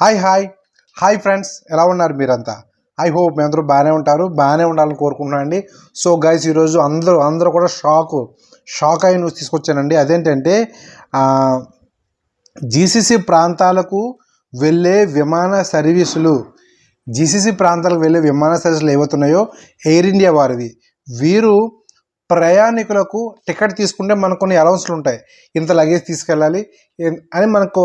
Hi hi hi friends ఎలా ఉన్నారు మీరంతా? ఐ హోప్ మీ అందరూ బాగానే ఉంటారు. బాగానే ఉండాలని కోరుకుంటున్నాను అండి. సో గైస్ ఈరోజు అందరూ అందరూ కూడా షాక్ షాక్ అయి న్యూస్ తీసుకొచ్చానండి. అదేంటంటే జీసీసీ ప్రాంతాలకు వెళ్ళే విమాన సర్వీసులు జీసీసీ ప్రాంతాలకు వెళ్ళే విమాన సర్వీసులు ఏవైతున్నాయో ఎయిర్ ఇండియా వారివి వీరు ప్రయాణికులకు టికెట్ తీసుకుంటే మనకు కొన్ని అలౌన్స్లు ఉంటాయి. ఇంత లగేజ్ తీసుకెళ్ళాలి. అని మనకు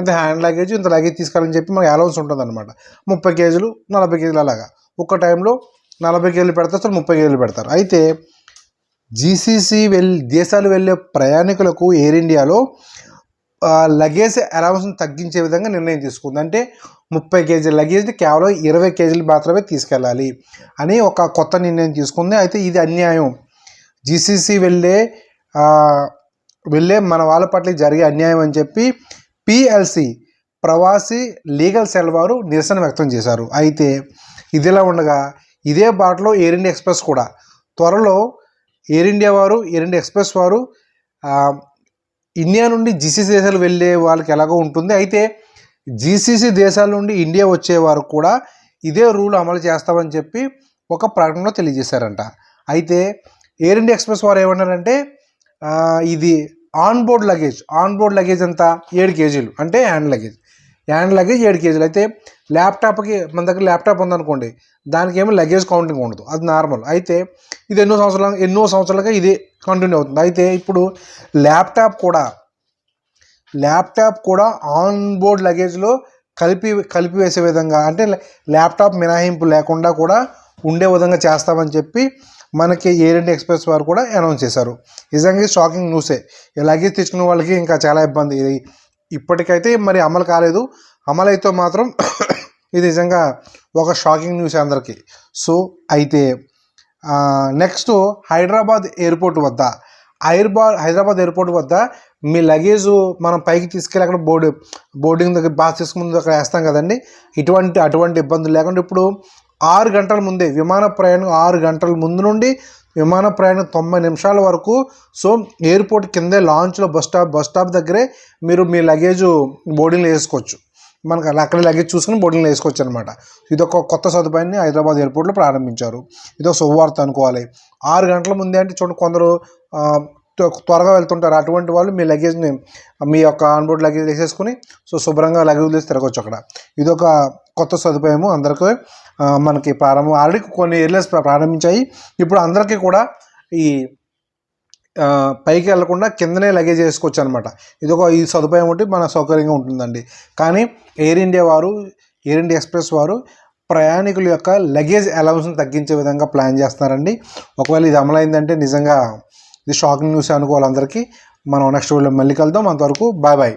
ఇంత హ్యాండ్ లగేజ్ ఇంత లగేజ్ తీసుకోవాలని చెప్పి మనకి అలౌన్స్ ఉంటుంది అనమాట ముప్పై కేజీలు నలభై కేజీలు అలాగా. ఒక్క టైంలో నలభై కేజీలు పెడతారు అసలు ముప్పై కేజీలు పెడతారు. అయితే జీసీసీ వెళ్ళి దేశాలు వెళ్ళే ప్రయాణికులకు ఎయిర్ ఇండియాలో లగేజ్ అలౌన్స్ని తగ్గించే విధంగా నిర్ణయం తీసుకుంది. అంటే ముప్పై కేజీల లగేజ్ని కేవలం ఇరవై కేజీలు మాత్రమే తీసుకెళ్ళాలి అని ఒక కొత్త నిర్ణయం తీసుకుంది. అయితే ఇది అన్యాయం. జీసీసీ వెళ్ళే వెళ్ళే మన వాళ్ళ పట్ల జరిగే అన్యాయం అని చెప్పి పిఎల్సి ప్రవాసీ లీగల్ సెల్ వారు నిరసన వ్యక్తం చేశారు. అయితే ఇదిలా ఉండగా ఇదే బాటలో ఎయిర్ ఇండియా ఎక్స్ప్రెస్ కూడా త్వరలో ఎయిర్ ఇండియా వారు ఎయిర్ ఇండియా ఎక్స్ప్రెస్ వారు ఇండియా నుండి జీసీసీ దేశాలు వెళ్ళే వాళ్ళకి ఎలాగో ఉంటుంది. అయితే జీసీసీ దేశాల నుండి ఇండియా వచ్చే వారు కూడా ఇదే రూల్ అమలు చేస్తామని చెప్పి ఒక ప్రకటనలో తెలియజేశారంట. అయితే ఎయిర్ ఇండియా ఎక్స్ప్రెస్ వారు ఏమన్నారంటే ఇది on board luggage. On board luggage ఎంత? ఏడు కేజీలు. అంటే హ్యాండ్ లగేజ్. హ్యాండ్ లగేజ్ ఏడు కేజీలు. అయితే ల్యాప్టాప్కి మన దగ్గర ల్యాప్టాప్ ఉందనుకోండి దానికి ఏమో లగేజ్ కౌంటింగ్ ఉండదు. అది నార్మల్. అయితే ఇది ఎన్నో సంవత్సరాల ఎన్నో సంవత్సరాలుగా ఇదే కంటిన్యూ అవుతుంది. అయితే ఇప్పుడు ల్యాప్టాప్ కూడా ల్యాప్టాప్ కూడా ఆన్ బోర్డ్ లగేజ్లో కలిపి కలిపి వేసే విధంగా అంటే ల్యాప్టాప్ మినహాయింపు లేకుండా కూడా ఉండే విధంగా చేస్తామని చెప్పి మనకి ఎయిర్ ఇండియా ఎక్స్ప్రెస్ వారు కూడా అనౌన్స్ చేశారు. నిజంగా షాకింగ్ న్యూసే. లగేజ్ తెచ్చుకునే వాళ్ళకి ఇంకా చాలా ఇబ్బంది. ఇది ఇప్పటికైతే మరి అమలు కాలేదు. అమలైతే మాత్రం ఇది నిజంగా ఒక షాకింగ్ న్యూస్ అందరికీ. సో అయితే నెక్స్ట్ హైదరాబాద్ ఎయిర్పోర్ట్ వద్ద హైదరాబాద్ హైదరాబాద్ ఎయిర్పోర్ట్ వద్ద మీ లగేజ్ మనం పైకి తీసుకెళ్ళి అక్కడ బోర్డు బోర్డింగ్ దగ్గర బాస్ తీసుకుని అక్కడ వేస్తాం కదండి. ఇటువంటి అటువంటి ఇబ్బందులు లేకుండా ఇప్పుడు ఆరు గంటల ముందే విమాన ప్రయాణం ఆరు గంటల ముందు నుండి విమాన ప్రయాణం తొంభై నిమిషాల వరకు. సో ఎయిర్పోర్ట్ కిందే లాంచ్లో బస్ స్టాప్ బస్ స్టాప్ దగ్గరే మీరు మీ లగేజ్ బోర్డింగ్లో వేసుకోవచ్చు. మనకు అక్కడ లగేజ్ చూసుకుని బోర్డింగ్లో వేసుకోవచ్చు అనమాట ఇది ఒక కొత్త సదుపాయాన్ని హైదరాబాద్ ఎయిర్పోర్ట్లో ప్రారంభించారు. ఇదొక ఒక శుభవార్త అనుకోవాలి. ఆరు గంటల ముందే అంటే చూడండి కొందరు త్వరగా వెళ్తుంటారు. అటువంటి వాళ్ళు మీ లగేజ్ని మీ యొక్క ఆన్బోర్డ్ లగేజ్ వేసేసుకుని సో శుభ్రంగా లగేజ్ వేసి తిరగచ్చు అక్కడ. ఇదొక కొత్త సదుపాయము అందరికీ మనకి ప్రారంభం ఆల్రెడీ కొన్ని ఏరియాస్ ప్రారంభించాయి. ఇప్పుడు అందరికీ కూడా ఈ పైకి వెళ్ళకుండా కిందనే లగేజ్ వేసుకోవచ్చు అనమాట ఇది ఒక ఈ సదుపాయం ఒకటి మన సౌకర్యంగా ఉంటుందండి. కానీ ఎయిర్ ఇండియా వారు ఎయిర్ ఇండియా ఎక్స్ప్రెస్ వారు ప్రయాణికుల యొక్క లగేజ్ అలౌన్స్ని తగ్గించే విధంగా ప్లాన్ చేస్తున్నారండి. ఒకవేళ ఇది అమలైందంటే నిజంగా ఇది షాకింగ్ న్యూస్ అనుకోవాలి అందరికీ మనం నెక్స్ట్ వీడియో మళ్ళీ కలుద్దాం. అంతవరకు బాయ్ బాయ్